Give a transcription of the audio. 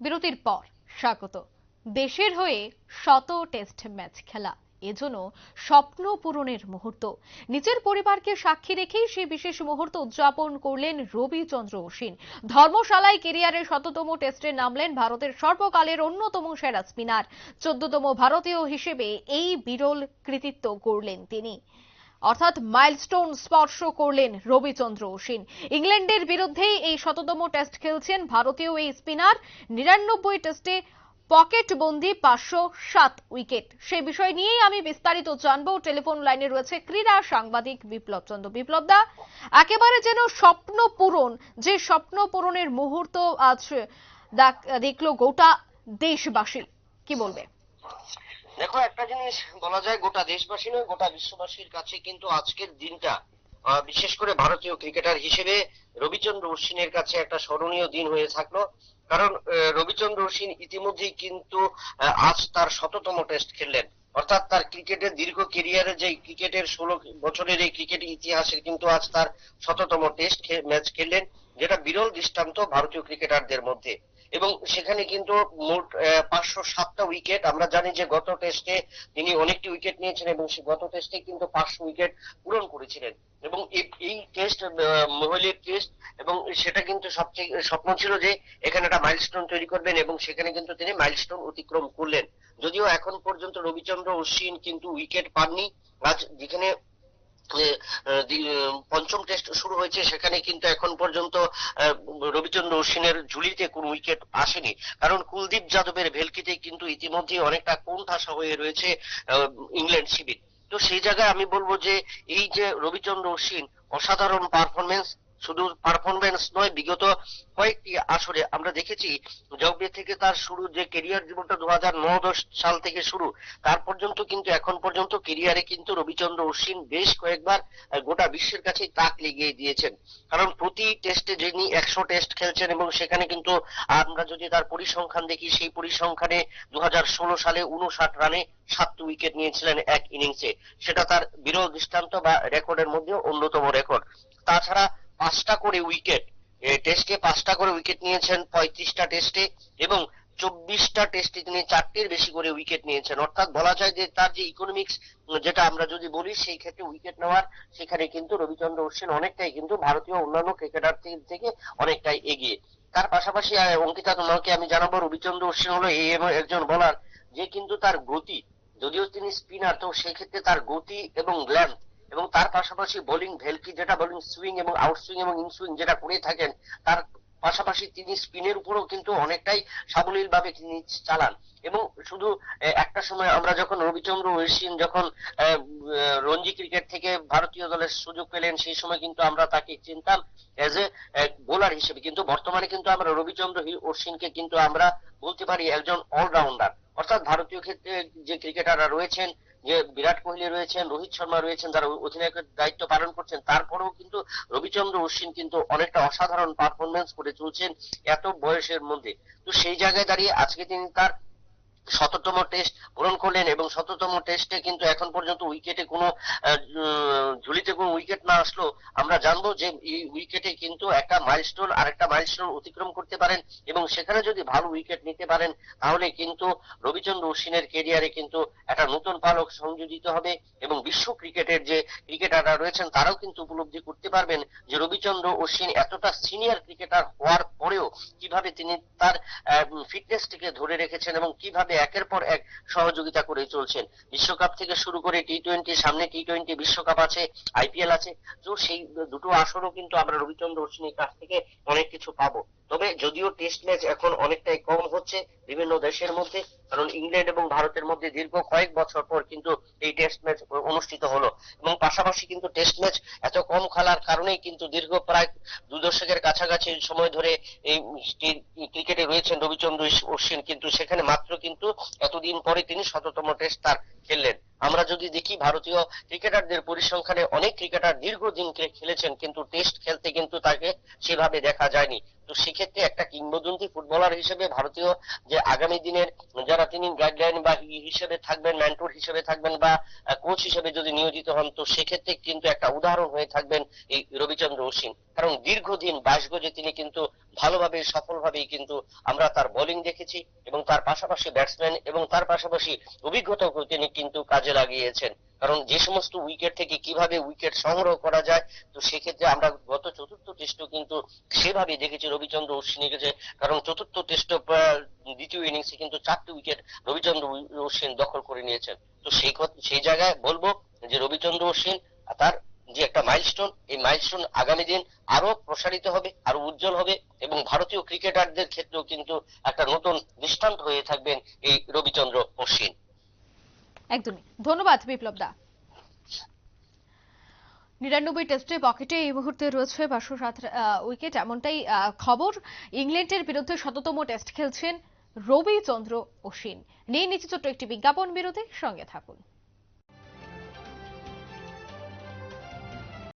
বিরতির পর স্বাগত। দেশের হয়ে শত টেস্ট ম্যাচ খেলা, এজন্য স্বপ্ন পূরণের মুহূর্ত। নিজের পরিবারকে সাক্ষী রেখেই সেই বিশেষ মুহূর্ত উদযাপন করলেন রবিচন্দ্র অশ্বিন। ধর্মশালায় কেরিয়ারের শততম টেস্টে নামলেন ভারতের সর্বকালের অন্যতম সেরা স্পিনার। চোদ্দতম ভারতীয় হিসেবে এই বিরল কৃতিত্ব করলেন তিনি। অর্থাৎ মাইলস্টোন স্পর্শ করলেন রবিচন্দ্র অশ্বিন ইংল্যান্ডের বিরুদ্ধেই এই শততম টেস্ট খেলছেন ভারতীয় এই স্পিনার নিরানব্বই টেস্টে পকেট বন্দি পাঁচশো সাত উইকেট সেই বিষয় নিয়েই আমি বিস্তারিত জানব। টেলিফোন লাইনে রয়েছে ক্রীড়া সাংবাদিক বিপ্লব চন্দ্র। বিপ্লব দা, একেবারে যেন স্বপ্ন পূরণ, যে স্বপ্ন পূরণের মুহূর্ত আজ দেখ- দেখল গোটা দেশবাসী। কি বলবে? দেখো, একটা জিনিস বলা যায়, গোটা দেশবাসী নয়, গোটা বিশ্ববাসীর কাছে কিন্তু আজকের দিনটা বিশেষ করে ভারতীয় ক্রিকেটার হিসেবে রবিচন্দ্র অশ্বিনের কাছে একটা স্মরণীয় দিন হয়ে থাকল। কারণ রবিচন্দ্র অশ্বিন ইতিমধ্যেই কিন্তু আজ তার শততম টেস্ট খেললেন। অর্থাৎ তার ক্রিকেটের দীর্ঘ কেরিয়ারে যে ক্রিকেটের ষোলো বছরের এই ক্রিকেট ইতিহাসের কিন্তু আজ তার শততম টেস্ট ম্যাচ খেললেন, যেটা বিরল দৃষ্টান্ত ভারতীয় ক্রিকেটারদের মধ্যে। এবং সেখানে কিন্তু মোট পাঁচশো সাতটা উইকেট আমরা জানি যে গত টেস্টে তিনি অনেকটি উইকেট নিয়েছেন এবং সে গত টেস্টে কিন্তু পাঁচশো উইকেট পূরণ করেছিলেন। এবং এই- টেস্ট মহিলের টেস্ট এবং সেটা কিন্তু সবচেয়ে, স্বপ্ন ছিল যে এখানে একটা মাইলস্টোন তৈরি করবেন এবং সেখানে কিন্তু তিনি মাইলস্টোন অতিক্রম করলেন। যদিও এখন পর্যন্ত রবিচন্দ্র অশ্বিন কিন্তু উইকেট পাননি। আজ যেখানে পঞ্চম টেস্ট শুরু হয়েছে, সেখানে কিন্তু এখন পর্যন্ত রবিচন্দ্র অশ্বিনের ঝুলিতে কোন উইকেট আসেনি। কারণ কুলদীপ যাদবের ভেলকিতে কিন্তু ইতিমধ্যে অনেকটা কোণঠাসা হয়ে রয়েছে ইংল্যান্ড শিবির। তো সেই জায়গায় আমি বলব যে, এই যে রবিচন্দ্র অশ্বিন, অসাধারণ পারফরমেন্স শুধু পারফরমেন্স নয়, বিগত কয়েকটি আসরে আমরা দেখেছি জগবে থেকে তার শুরু, যে কেরিয়ার জীবনটা দু হাজার সাল থেকে শুরু, তার পর্যন্ত কিন্তু এখন পর্যন্ত কেরিয়ারে কিন্তু রবিচন্দ্র অশ্বিন বেশ কয়েকবার গোটা বিশ্বের কাছে তাক লিগিয়ে দিয়েছেন। কারণ প্রতি টেস্টে যিনি একশো টেস্ট খেলছেন এবং সেখানে কিন্তু আমরা যদি তার পরিসংখ্যান দেখি, সেই পরিসংখ্যানে দু হাজার ষোলো সালে উনষাট রানে সাতটি উইকেট নিয়েছিলেন এক ইনিংসে সেটা তার বিরল দৃষ্টান্ত বা রেকর্ডের মধ্যে অন্যতম রেকর্ড তাছাড়া পাঁচটা করে উইকেট টেস্টে পাঁচটা করে উইকেট নিয়েছেন পঁয়ত্রিশটা টেস্টে এবং চব্বিশটা টেস্টে তিনি চারটির বেশি করে উইকেট নিয়েছেন। অর্থাৎ বলা যায় যে তার যে ইকোনমিক্স যেটা আমরা যদি বলি, সেই ক্ষেত্রে উইকেট নেওয়ার সেখানে কিন্তু রবিচন্দ্র অশ্বিন অনেকটাই কিন্তু ভারতীয় অন্যান্য ক্রিকেটার থেকে অনেকটাই এগিয়ে। তার পাশাপাশি অঙ্কিতা তোমাকে আমি জানাব, রবিচন্দ্র অশ্বিন হলো এই একজন বলার যে কিন্তু তার গতি, যদিও তিনি স্পিনার তো সেক্ষেত্রে তার গতি এবং লেন্থ এবং তার পাশাপাশি বোলিং ভেলকি যেটা বোলিং সুইং এবং আউট সুইং এবং ইন সুইং যেটা করে থাকেন, তার পাশাপাশি তিনি স্পিনের উপরেও কিন্তু অনেকটাই সাবলীল ভাবে তিনি চালান। এবং শুধু একটা সময় আমরা যখন রবিচন্দ্র অশ্বিন যখন রঞ্জি ক্রিকেট থেকে ভারতীয় দলের সুযোগ পেলেন, সেই সময় কিন্তু আমরা তাকে চিনতাম এজ এ বোলার হিসেবে। কিন্তু বর্তমানে কিন্তু আমরা রবিচন্দ্র হি- কিন্তু আমরা বলতে পারি একজন অলরাউন্ডার অর্থাৎ ভারতীয় ক্ষেত্রে যে ক্রিকেটাররা রয়েছেন যে বিরাট কোহলি রয়েছেন, রোহিত শর্মা রয়েছেন, যারা অধিনায়কের দায়িত্ব পালন করছেন, তারপরেও কিন্তু রবিচন্দ্র অশ্বিন কিন্তু অনেকটা অসাধারণ পারফরমেন্স করে চলছেন এত বয়সের মধ্যে। তো সেই জায়গায় দাঁড়িয়ে আজকে তিনি তার শততম টেস্ট পূরণ করলেন এবং শততম টেস্টে কিন্তু এখন পর্যন্ত উইকেটে কোনো ঝুলিতে কোনো উইকেট না আসলো। আমরা জানব যে এই উইকেটে কিন্তু একটা মাইলস্টোন আর একটা মাইলস্টোন অতিক্রম করতে পারেন এবং সেখানে যদি ভালো উইকেট নিতে পারেন, তাহলে কিন্তু রবিচন্দ্র অশ্বিনের কেরিয়ারে কিন্তু একটা নতুন পালক সংযোজিত হবে এবং বিশ্ব ক্রিকেটের যে ক্রিকেটাররা রয়েছেন, তারাও কিন্তু উপলব্ধি করতে পারবেন যে রবিচন্দ্র অশ্বিন এতটা সিনিয়র ক্রিকেটার হওয়ার পরেও কীভাবে তিনি তার ফিটনেসটিকে ধরে রেখেছেন এবং কীভাবে একের পর এক সহযোগিতা করে চলছেন। বিশ্বকাপ থেকে শুরু করে টি টোয়েন্টি সামনে টি টোয়েন্টি বিশ্বকাপ আছে আইপিএল আছে, তো সেই দুটো আসরও কিন্তু আমরা রবিচন্দ্র অশ্বিনের কাছ থেকে অনেক কিছু পাবো। তবে যদিও টেস্ট ম্যাচ এখন অনেকটাই কম হচ্ছে বিভিন্ন দেশের মধ্যে, কারণ ইংল্যান্ড এবং ভারতের মধ্যে দীর্ঘ কয়েক বছর পর কিন্তু এই টেস্ট ম্যাচ অনুষ্ঠিত হলো। এবং পাশাপাশি কিন্তু টেস্ট ম্যাচ এত কম খেলার কারণেই কিন্তু দীর্ঘ প্রায় দু দশকের কাছাকাছি সময় ধরে এই ক্রিকেটে রয়েছেন রবিচন্দ্র অশ্বিন, কিন্তু সেখানে মাত্র কিন্তু এতদিন পরে তিনি শততম টেস্ট তার খেললেন। আমরা যদি দেখি ভারতীয় ক্রিকেটারদের পরিসংখ্যানে অনেক ক্রিকেটার দীর্ঘদিন খেলেছেন, কিন্তু টেস্ট খেলতে কিন্তু তাকে সেভাবে দেখা যায়নি। তো সেক্ষেত্রে একটা কিংবদন্তি ফুটবলার হিসেবে ভারতীয় যে আগামী দিনের যারা তিনি গাইডলাইন বা হিসেবে থাকবেন মেন্টর হিসেবে থাকবেন বা কোচ হিসেবে যদি নিয়োজিত হন, তো সেক্ষেত্রে কিন্তু একটা উদাহরণ হয়ে থাকবেন এই রবিচন্দ্র অশ্বিন। কারণ দীর্ঘদিন বাইশ গজে তিনি কিন্তু ভালোভাবে, সফলভাবেই কিন্তু আমরা তার বোলিং দেখেছি এবং তার পাশাপাশি ব্যাটসম্যান এবং তার পাশাপাশি অভিজ্ঞতাও তিনি কিন্তু কাজে লাগিয়েছেন। কারণ যে সমস্ত উইকেট থেকে কীভাবে উইকেট সংগ্রহ করা যায়, তো সেক্ষেত্রে আমরা গত চতুর্থ টেস্টও কিন্তু সেভাবে দেখেছি রবিচন্দ্র অশ্বিনের কাছে কারণ চতুর্থ টেস্ট দ্বিতীয় ইনিংসে কিন্তু চারটি উইকেট রবিচন্দ্র অশ্বিন দখল করে নিয়েছেন। তো সেই সেই জায়গায় বলব যে রবিচন্দ্র অশ্বিন তার যে একটা মাইলস্টোন এই মাইলস্টোন আগামী দিন আরও প্রসারিত হবে আরও উজ্জ্বল হবে এবং ভারতীয় ক্রিকেটারদের ক্ষেত্রেও কিন্তু একটা নতুন দৃষ্টান্ত হয়ে থাকবেন এই রবিচন্দ্র অশ্বিন। একদমই। ধন্যবাদ বিপ্লব দা নিরানব্বই টেস্টে পকেটে এই মুহূর্তে রয়েছে পাঁচশো সাত উইকেট। এমনটাই খবর। ইংল্যান্ডের বিরুদ্ধে শততম টেস্ট খেলছেন রবিচন্দ্র অশ্বিন। নিয়ে নিচ্ছে ছোট্ট একটি বিজ্ঞাপন বিরতি সঙ্গে থাকুন।